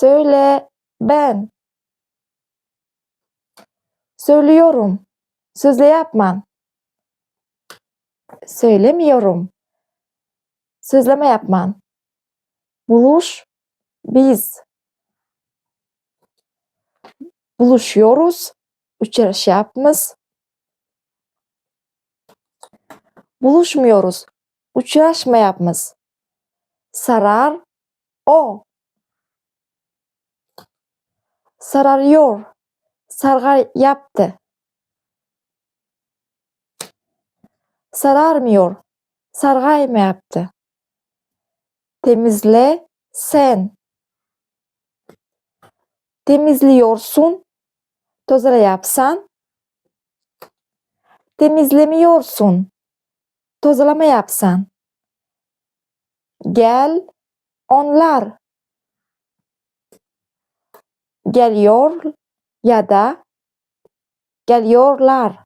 Söyle ben. Söylüyorum. Sözleyapman. Söylemiyorum. Sözleme yapman. Buluş biz. Buluşuyoruz. Uçraşyapmiz. Buluşmuyoruz. Uchrashmayapmiz. Sarar o. Sararıyor. Sargayapti. Sararmıyor. Sargaymayapti. Temizle sen. Temizliyorsun. Tozalayapsan. Temizlemiyorsun. Tozalamayapsan. Gel onlar. Geliyor ya da geliyorlar.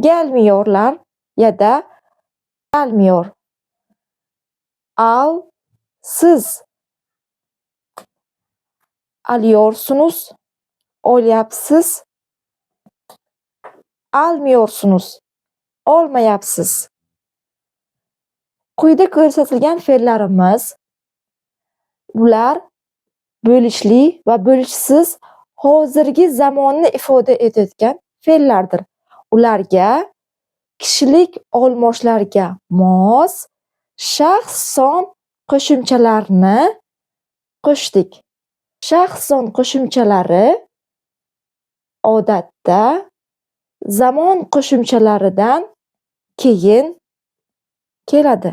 Gelmiyorlar ya da gelmiyor. Al, siz. Alıyorsunuz, olyapsız. Almıyorsunuz, olmayapsız. Quyida ko'rsatilgan fe'llarimiz Ular bo'lishli va bo'lishsiz hozirgi zamonni ifoda etayotgan fe'llardir. Ularga kishilik olmoshlarga mos shaxs son qo'shimchalarini qo'shdik. Shaxs son qo'shimchalari odatda zamon qo'shimchalaridan keyin keladi.